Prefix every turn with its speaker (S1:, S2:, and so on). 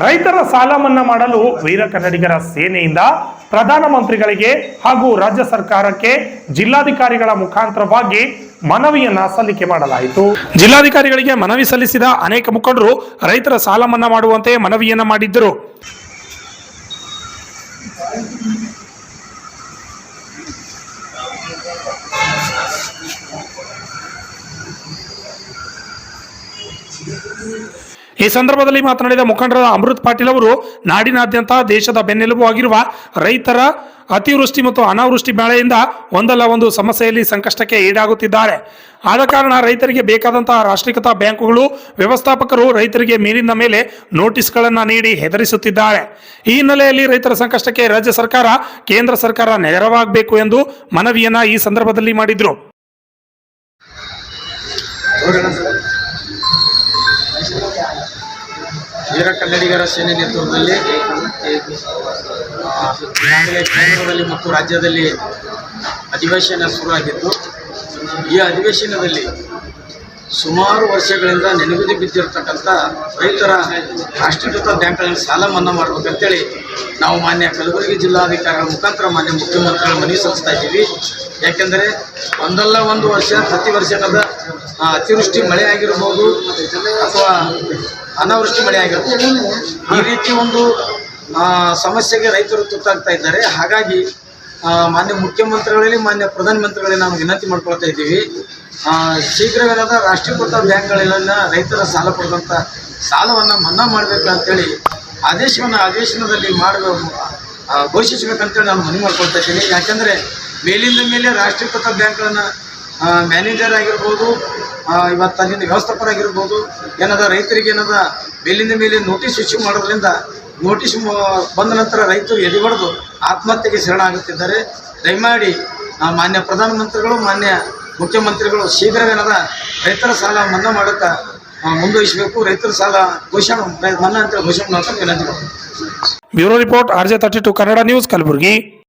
S1: ರೈತರ ಸಾಲ ಮನ್ನಾ ಮಾಡಲು ವೀರ ಕನ್ನಡಿಗರ ಸೇನೆಯಿಂದ ಪ್ರಧಾನಮಂತ್ರಿಗಳಿಗೆ ಹಾಗೂ ರಾಜ್ಯ ಸರ್ಕಾರಕ್ಕೆ ಜಿಲ್ಲಾಧಿಕಾರಿಗಳ ಮುಖಾಂತರವಾಗಿ ಮನವಿಯನ್ನ ಸಲ್ಲಿಕೆ ಮಾಡಲಾಯಿತು. ಜಿಲ್ಲಾಧಿಕಾರಿಗಳಿಗೆ ಮನವಿ ಸಲ್ಲಿಸಿದ ಅನೇಕ ಮುಖಂಡರು ರೈತರ ಸಾಲ ಮನ್ನಾ ಮಾಡುವಂತೆ ಮನವಿಯನ್ನ ಮಾಡಿದ್ದರು. ಈ ಸಂದರ್ಭದಲ್ಲಿ ಮಾತನಾಡಿದ ಮುಖಂಡರಾದ ಅಮೃತ್ ಪಾಟೀಲ್ ಅವರು, ನಾಡಿನಾದ್ಯಂತ ದೇಶದ ಬೆನ್ನೆಲುಬು ಆಗಿರುವ ರೈತರ ಅತಿವೃಷ್ಟಿ ಮತ್ತು ಅನಾವೃಷ್ಟಿ ಮಳೆಯಿಂದ ಒಂದಲ್ಲ ಒಂದು ಸಮಸ್ಯೆಯಲ್ಲಿ ಸಂಕಷ್ಟಕ್ಕೆ ಈಡಾಗುತ್ತಿದ್ದಾರೆ. ಆದ ಕಾರಣ ರೈತರಿಗೆ ಬೇಕಾದಂತಹ ರಾಷ್ಟ್ರೀಕೃತ ಬ್ಯಾಂಕುಗಳು, ವ್ಯವಸ್ಥಾಪಕರು ರೈತರಿಗೆ ಮೇಲಿನ ಮೇಲೆ ನೋಟಿಸ್ಗಳನ್ನು ನೀಡಿ ಹೆದರಿಸುತ್ತಿದ್ದಾರೆ. ಈ ಹಿನ್ನೆಲೆಯಲ್ಲಿ ರೈತರ ಸಂಕಷ್ಟಕ್ಕೆ ರಾಜ್ಯ ಸರ್ಕಾರ, ಕೇಂದ್ರ ಸರ್ಕಾರ ನೆರವಾಗಬೇಕು ಎಂದು ಮನವಿಯನ್ನ ಈ ಸಂದರ್ಭದಲ್ಲಿ ಮಾಡಿದ್ರು.
S2: ವೀರ ಕನ್ನಡಿಗರ ಸೇನೆ ನೇತೃತ್ವದಲ್ಲಿ ಈಗಾಗಲೇ ಕೇಂದ್ರದಲ್ಲಿ ಮತ್ತು ರಾಜ್ಯದಲ್ಲಿ ಅಧಿವೇಶನ ಶುರುವಾಗಿದ್ದು, ಈ ಅಧಿವೇಶನದಲ್ಲಿ ಸುಮಾರು ವರ್ಷಗಳಿಂದ ನೆನಗುದಿ ಬಿದ್ದಿರತಕ್ಕಂಥ ರೈತರ ರಾಷ್ಟ್ರೀಕೃತ ಬ್ಯಾಂಕ್ಗಳನ್ನು ಸಾಲ ಮನ್ನಾ ಮಾಡಬೇಕಂತೇಳಿ ನಾವು ಮಾನ್ಯ ಕಲಬುರಗಿ ಜಿಲ್ಲಾಧಿಕಾರಿಗಳ ಮುಖಾಂತರ ಮಾನ್ಯ ಮುಖ್ಯಮಂತ್ರಿಗಳ ಮನವಿ ಸಲ್ಲಿಸ್ತಾ ಇದ್ದೀವಿ. ಯಾಕೆಂದರೆ ಒಂದಲ್ಲ ಒಂದು ವರ್ಷ, ಪ್ರತಿ ವರ್ಷದ ಅತಿವೃಷ್ಟಿ ಮಳೆ ಆಗಿರ್ಬೋದು ಅಥವಾ ಅನಾವೃಷ್ಟಿ ಮಳೆ ಆಗಿರುತ್ತೆ. ಈ ರೀತಿ ಒಂದು ಸಮಸ್ಯೆಗೆ ರೈತರು ತುತ್ತಾಗ್ತಾ ಇದ್ದಾರೆ. ಹಾಗಾಗಿ ಮಾನ್ಯ ಮುಖ್ಯಮಂತ್ರಿಗಳಲ್ಲಿ ಮಾನ್ಯ ಪ್ರಧಾನಮಂತ್ರಿಗಳಲ್ಲಿ ನಾವು ವಿನಂತಿ ಮಾಡ್ಕೊಳ್ತಾ ಇದ್ದೀವಿ. ಶೀಘ್ರವೇನಾದ ರಾಷ್ಟ್ರೀಕೃತ ಬ್ಯಾಂಕ್ಗಳನ್ನ ರೈತರ ಸಾಲ ಪಡೆದಂಥ ಸಾಲವನ್ನು ಮನ್ನಾ ಮಾಡಬೇಕು ಅಂತೇಳಿ ಆದೇಶವನ್ನು ಆದೇಶನದಲ್ಲಿ ಮಾಡುವ ಆ, ಘೋಷಿಸಬೇಕಂತೇಳಿ ನಾನು ಮನವಿ ಮಾಡ್ಕೊಳ್ತಾ ಇದ್ದೀನಿ. ಯಾಕಂದರೆ ಮೇಲಿಂದ ಮೇಲೆ ರಾಷ್ಟ್ರೀಕೃತ ಬ್ಯಾಂಕ್ಗಳನ್ನು ಮ್ಯಾನೇಜರ್ ಆಗಿರ್ಬೋದು ಇವತ್ತು ಅಲ್ಲಿಂದ ವ್ಯವಸ್ಥಾಪಕರಾಗಿರ್ಬೋದು ಏನದ ರೈತರಿಗೆ ಏನದ ಮೇಲಿಂದ ಮೇಲೆ ನೋಟಿಸ್ ಇಶ್ಯೂ ಮಾಡೋದ್ರಿಂದ ನೋಟಿಸ್ ಬಂದ ನಂತರ ರೈತರು ಎದೆ ಆತ್ಮಹತ್ಯೆಗೆ ಶರಣಾಗುತ್ತಿದ್ದಾರೆ ದಯಮಾಡಿ ಮಾನ್ಯ ಪ್ರಧಾನಮಂತ್ರಿಗಳು, ಮಾನ್ಯ ಮುಖ್ಯಮಂತ್ರಿಗಳು ಶೀಘ್ರವೇನದ ರೈತರ ಸಾಲ ಮನ್ನಾ ಮಾಡುತ್ತಾ ಮುಂದುವರಿಸಬೇಕು. ರೈತರ ಸಾಲ ಘೋಷಣೆ, ಮನ್ನಾ ಅಂತ ಘೋಷಣೆ ಮಾಡ್ತಾ ವಿನಂತಿ
S1: bureau report R J Kannada news Kalaburagi.